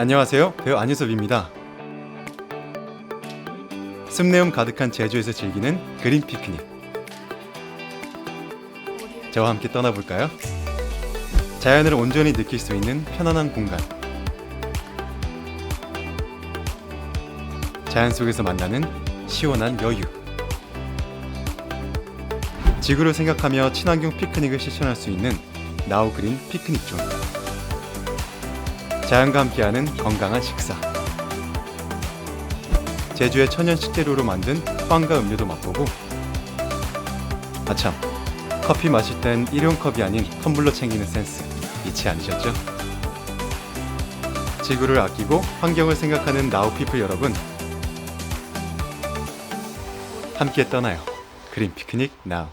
안녕하세요. 배우 안유섭입니다. 습내음 가득한 제주에서 즐기는 그린 피크닉. 저와 함께 떠나볼까요? 자연을 온전히 느낄 수 있는 편안한 공간. 자연 속에서 만나는 시원한 여유. 지구를 생각하며 친환경 피크닉을 실천할 수 있는 나우 그린 피크닉 존. 자연과 함께하는 건강한 식사. 제주의 천연 식재료로 만든 빵과 음료도 맛보고 아참 커피 마실 땐 일회용 컵이 아닌 텀블러 챙기는 센스 잊지 않으셨죠? 지구를 아끼고 환경을 생각하는 나우피플 여러분 함께 떠나요 그린 피크닉 나우